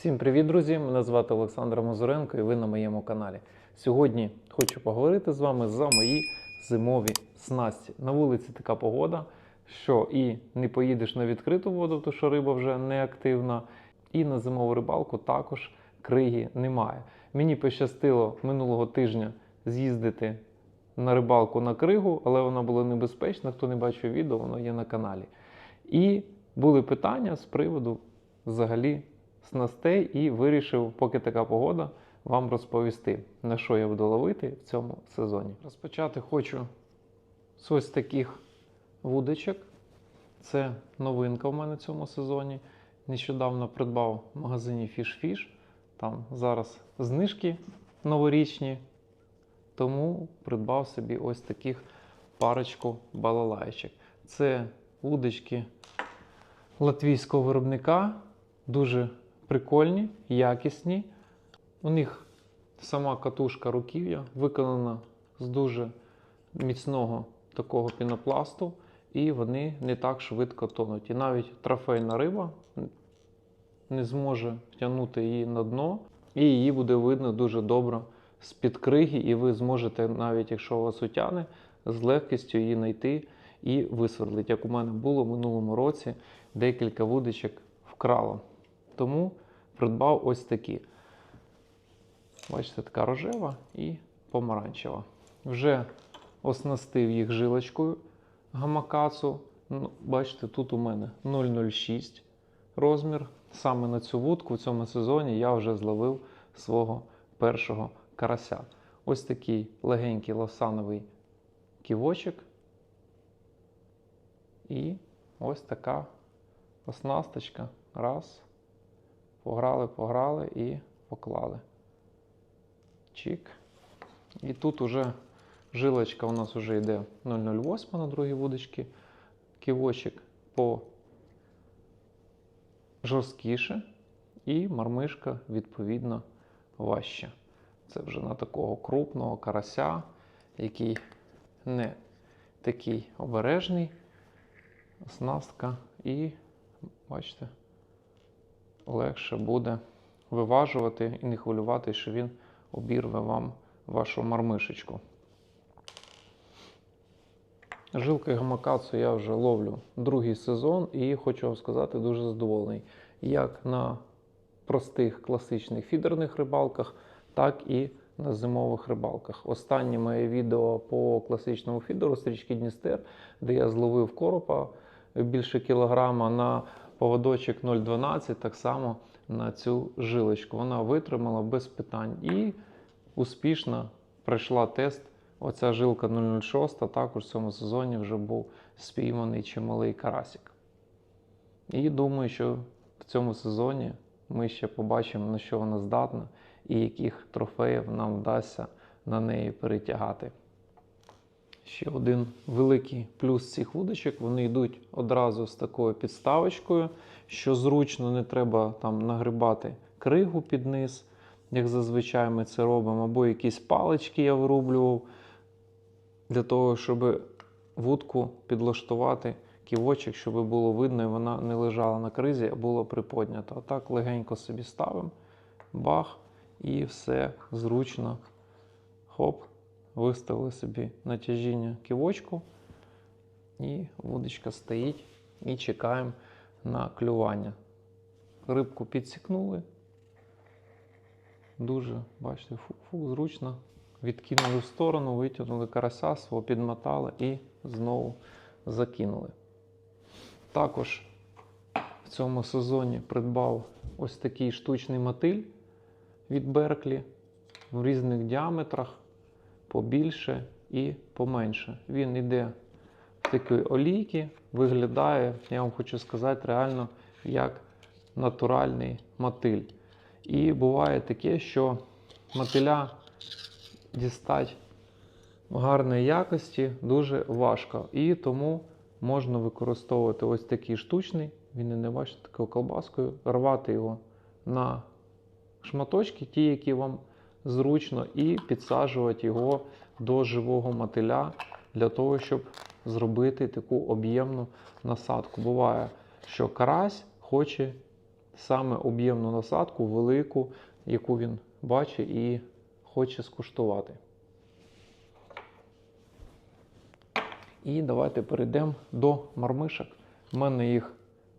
Всім привіт, друзі! Мене звати Олександр Мозуренко і ви на моєму каналі. Сьогодні хочу поговорити з вами за мої зимові снасті. На вулиці така погода, що і не поїдеш на відкриту воду, тому що риба вже не активна, і на зимову рибалку також криги немає. Мені пощастило минулого тижня з'їздити на рибалку на кригу, але вона була небезпечна. Хто не бачив відео, воно є на каналі. І були питання з приводу взагалі снастей і вирішив, поки така погода, вам розповісти, на що я буду ловити в цьому сезоні. Розпочати хочу з ось таких вудочок. Це новинка в мене в цьому сезоні. Нещодавно придбав в магазині Fish Fish. Там зараз знижки новорічні. Тому придбав собі ось таких парочку балалайчик. Це вудочки латвійського виробника. Дуже прикольні, якісні. У них сама катушка руків'я виконана з дуже міцного такого пінопласту, і вони не так швидко тонуть. І навіть трофейна риба не зможе втягнути її на дно, і її буде видно дуже добре з-під криги, і ви зможете, навіть якщо вас утягне, з легкістю її знайти і висверлити. Як у мене було в минулому році, декілька вудочок вкрало. Тому придбав ось такі. Бачите, така рожева і помаранчева. Вже оснастив їх жилочкою гамакацу. Ну, бачите, тут у мене 0,06 розмір. Саме на цю вудку в цьому сезоні я вже зловив свого першого карася. Ось такий легенький лосановий ківочок. І ось така оснасточка. Раз. Пограли, пограли і поклали. Чик. І тут уже жилочка у нас вже йде 0,08 на другій вудочці. Ківочок по жорсткіше. І мармишка, відповідно, важча. Це вже на такого крупного карася, який не такий обережний. Оснастка і, бачите, легше буде виважувати і не хвилювати, що він обірве вам вашу мармишечку. Жилкою гамакацу я вже ловлю другий сезон і хочу вам сказати, дуже задоволений. Як на простих класичних фідерних рибалках, так і на зимових рибалках. Останнє моє відео по класичному фідеру стрічки Дністер, де я зловив коропа більше кілограма на поводочок 0,12, так само на цю жилочку. Вона витримала без питань і успішно пройшла тест. Оця жилка 006 також в цьому сезоні вже був спійманий чималий карасик. І думаю, що в цьому сезоні ми ще побачимо, на що вона здатна і яких трофеїв нам вдасться на неї перетягати. Ще один великий плюс цих вудочок, вони йдуть одразу з такою підставочкою, що зручно не треба там нагрибати кригу під низ, як зазвичай ми це робимо, або якісь палички я вирублював для того, щоб вудку підлаштувати ківочок, щоб було видно, і вона не лежала на кризі, а було приподнято. Отак легенько собі ставимо, бах, і все зручно. Хоп, виставили собі натяжіння ківочку, і вудочка стоїть і чекаємо на клювання. Рибку підсікнули. Дуже, бачите, фу-фу, зручно. Відкинули в сторону, витягнули карася, свого підмотали і знову закинули. Також в цьому сезоні придбав ось такий штучний мотиль від Берклі в різних діаметрах, побільше і поменше. Він йде в такій олійці, виглядає, я вам хочу сказати, реально як натуральний мотиль. І буває таке, що мотиля дістати гарної якості дуже важко. І тому можна використовувати ось такий штучний, він і не бачите такою колбаскою, рвати його на шматочки, ті, які вам зручно, і підсаджувати його до живого мотиля для того, щоб зробити таку об'ємну насадку. Буває, що карась хоче саме об'ємну насадку, велику, яку він бачить і хоче скуштувати. І давайте перейдемо до мармишок. У мене їх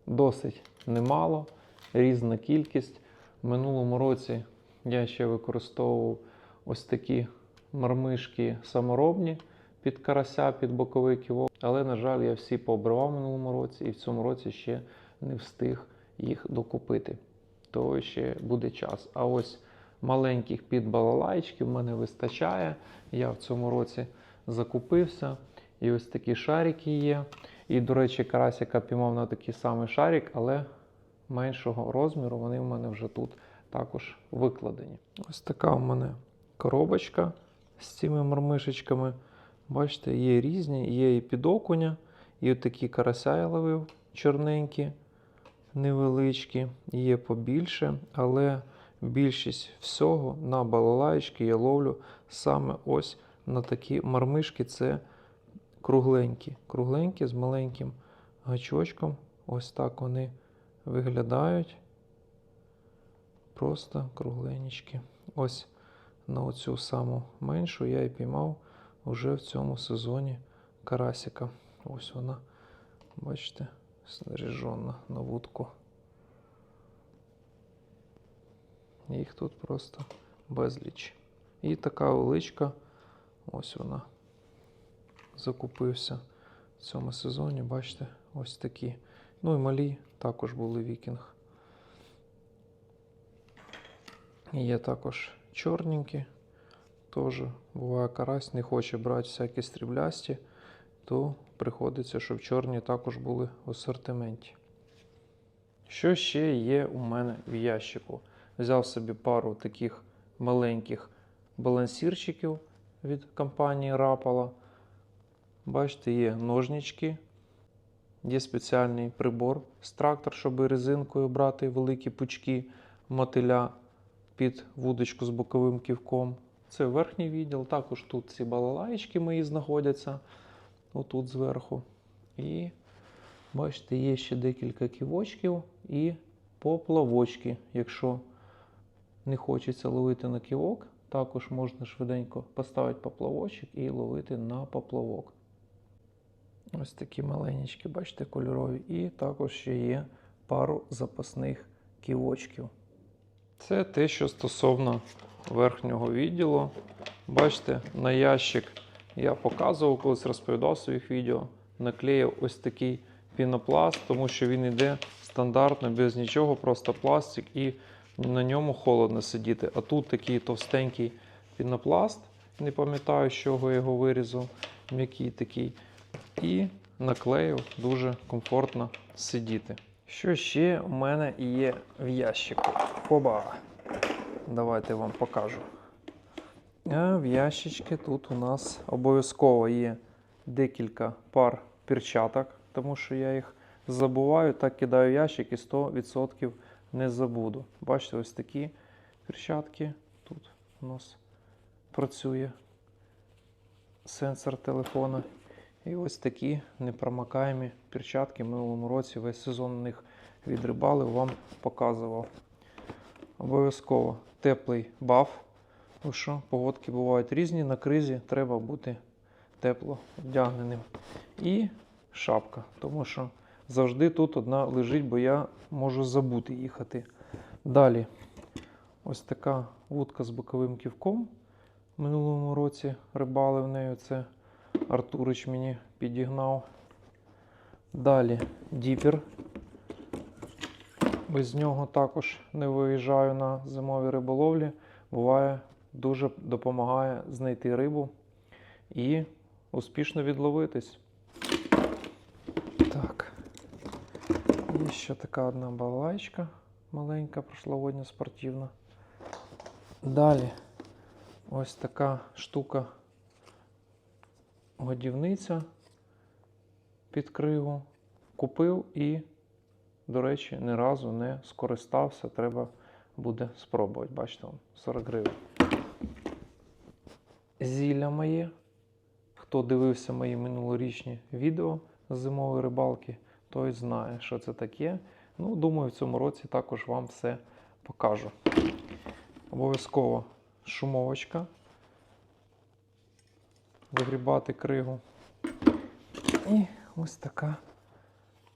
досить немало, різна кількість. В минулому році я ще використовував ось такі мармишки саморобні під карася, під боковий ківок. Але, на жаль, я всі пообривав минулому році і в цьому році ще не встиг їх докупити. То ще буде час. А ось маленьких під балалайчиків в мене вистачає. Я в цьому році закупився. І ось такі шарики є. І, до речі, карасика піймав на такий самий шарик, але меншого розміру вони в мене вже тут також викладені. Ось така в мене коробочка з цими мармишечками. Бачите, є різні, є і під окуня, і такі карася я ловив чорненькі, невеличкі, є побільше, але більшість всього на балалаєчки я ловлю саме ось на такі мармишки. Це кругленькі, кругленькі з маленьким гачочком. Ось так вони виглядають. Просто кругленічки. Ось на оцю саму меншу я і піймав вже в цьому сезоні карасика. Ось вона, бачите, снаряжена на вудку. Їх тут просто безліч. І така величка, ось вона. Закупився в цьому сезоні, бачите, ось такі. Ну і малі також були вікінг. І Є також чорненькі. Теж буває карась, не хоче брати всякі стріблясті, то приходиться, щоб чорні також були в асортименті. Що ще є у мене в ящику? Взяв собі пару таких маленьких балансірчиків від компанії Rapala. Бачите, є ножнички, є спеціальний прибор з трактор, щоб резинкою брати великі пучки мотиля під вудочку з боковим ківком. Це верхній відділ. Також тут ці балалаєчки мої знаходяться отут зверху. І бачите, є ще декілька ківочків і поплавочки. Якщо не хочеться ловити на ківок, також можна швиденько поставити поплавочок і ловити на поплавок. Ось такі маленькі, бачите, кольорові. І також ще є пару запасних ківочків. Це те, що стосовно верхнього відділу. Бачите, на ящик я показував, колись розповідав в своїх відео. Наклеїв ось такий пінопласт, тому що він йде стандартно, без нічого, просто пластик, і на ньому холодно сидіти. А тут такий товстенький пінопласт. Не пам'ятаю, з чого я його вирізав, м'який такий. І наклеїв дуже комфортно сидіти. Що ще у мене є в ящику? Хоба! Давайте вам покажу. А в ящички тут у нас обов'язково є декілька пар перчаток, тому що я їх забуваю, так кидаю в ящик і 100% не забуду. Бачите, ось такі перчатки. Тут у нас працює сенсор телефона. І ось такі непромокаємі перчатки. Минулому році весь сезон на них відрибалив, вам показував. Обов'язково теплий баф. Тому що погодки бувають різні. На кризі треба бути тепло вдягненим. І шапка, тому що завжди тут одна лежить, бо я можу забути їхати. Далі ось така вудка з боковим ківком. В минулому році рибалив нею. Це Артурич мені підігнав. Далі діпер. Без нього також не виїжджаю на зимові риболовлі. Буває, дуже допомагає знайти рибу і успішно відловитись. Так. Є ще така одна балалайка маленька, прошлогодня спортивна. Далі ось така штука годівниця під криву. Купив і, до речі, ні разу не скористався. Треба буде спробувати. Бачите, 40 гривень. Зілля моє. Хто дивився мої минулорічні відео з зимової рибалки, той знає, що це таке. Ну, думаю, в цьому році також вам все покажу. Обов'язково шумовочка. Вигрібати кригу. І ось така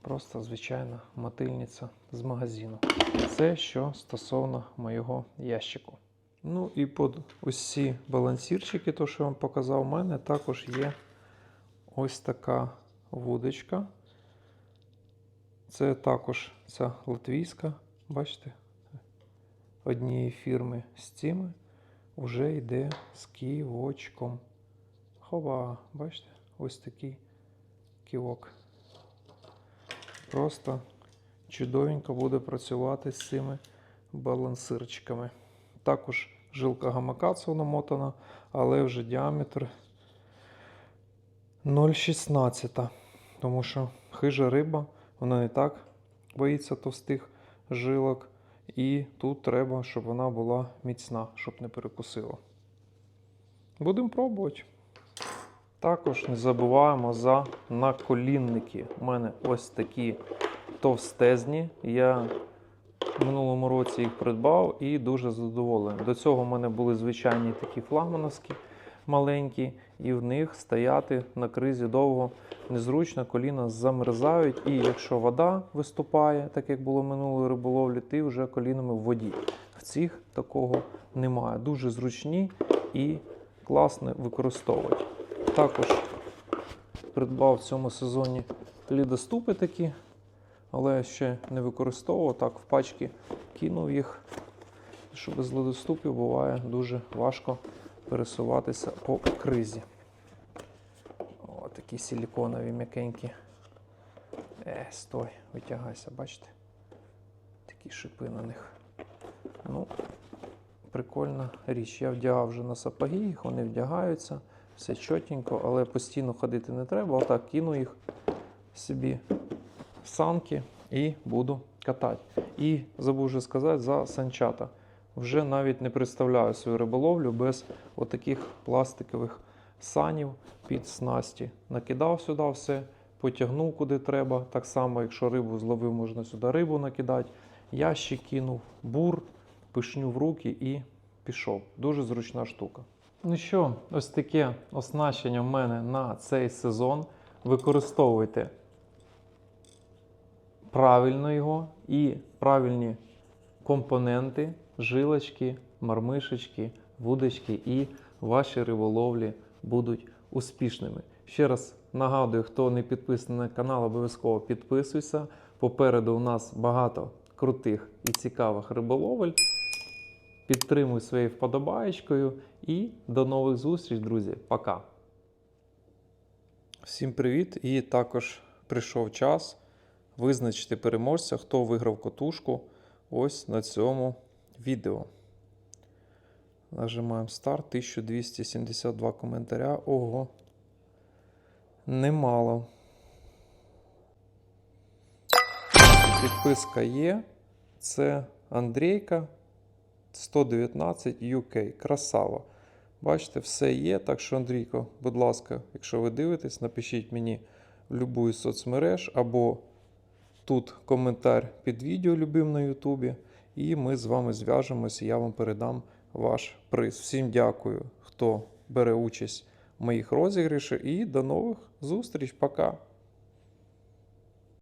просто звичайна мотильниця з магазину. Це що стосовно моєго ящику. Ну і під усі балансірчики, то що я вам показав, у мене також є ось така вудочка. Це також ця латвійська, бачите, однієї фірми з цими вже йде з ківочком. Хова, бачите, ось такий ківок. Просто чудовенько буде працювати з цими балансирчиками. Також жилка гамакацу намотана, але вже діаметр 0,16. Тому що хижа риба, вона не так боїться товстих жилок. І тут треба, щоб вона була міцна, щоб не перекусила. Будемо пробувати. Також не забуваємо за наколінники. У мене ось такі товстезні. Я в минулому році їх придбав і дуже задоволений. До цього в мене були звичайні такі флагмановські маленькі, і в них стояти на кризі довго незручно, коліна замерзають. І якщо вода виступає, так як було минулої риболовлі, ти вже колінами в воді. В цих такого немає. Дуже зручні і класно використовувати. Також придбав в цьому сезоні лідоступи такі, але ще не використовував. Так, в пачки кинув їх, що без ледоступів буває дуже важко пересуватися по кризі. О, такі силіконові м'якенькі. Е, стой, витягайся, бачите? Такі шипи на них. Ну, прикольна річ. Я вдягав вже на сапоги, їх вони вдягаються, все чотенько, але постійно ходити не треба. Отак кину їх собі в санки і буду катати. І забув вже сказати за санчата. Вже навіть не представляю свою риболовлю без отаких пластикових санів під снасті. Накидав сюди все, потягнув куди треба. Так само, якщо рибу зловив, можна сюди рибу накидати. Ящик кинув, бур, пишню в руки і пішов. Дуже зручна штука. Ну що, ось таке оснащення в мене на цей сезон. Використовуйте правильно його і правильні компоненти, жилочки, мармишечки, вудочки і ваші риболовлі будуть успішними. Ще раз нагадую, хто не підписаний на канал, обов'язково підписуйся. Попереду у нас багато крутих і цікавих риболовель. Підтримуй своєю вподобаєчкою і до нових зустріч, друзі. Пока. Всім привіт! І також прийшов час визначити переможця, хто виграв котушку ось на цьому відео. Нажимаємо старт. 1272 коментаря. Ого. Немало. Підписка є. Це Андрійка 119 UK. Красава. Бачите, все є. Так що, Андрійко, будь ласка, якщо ви дивитесь, напишіть мені в будь-яку соцмереж або тут коментар під відео любим на Ютубі. І ми з вами зв'яжемося, я вам передам ваш приз. Всім дякую, хто бере участь в моїх розіграшах. І до нових зустріч. Пока!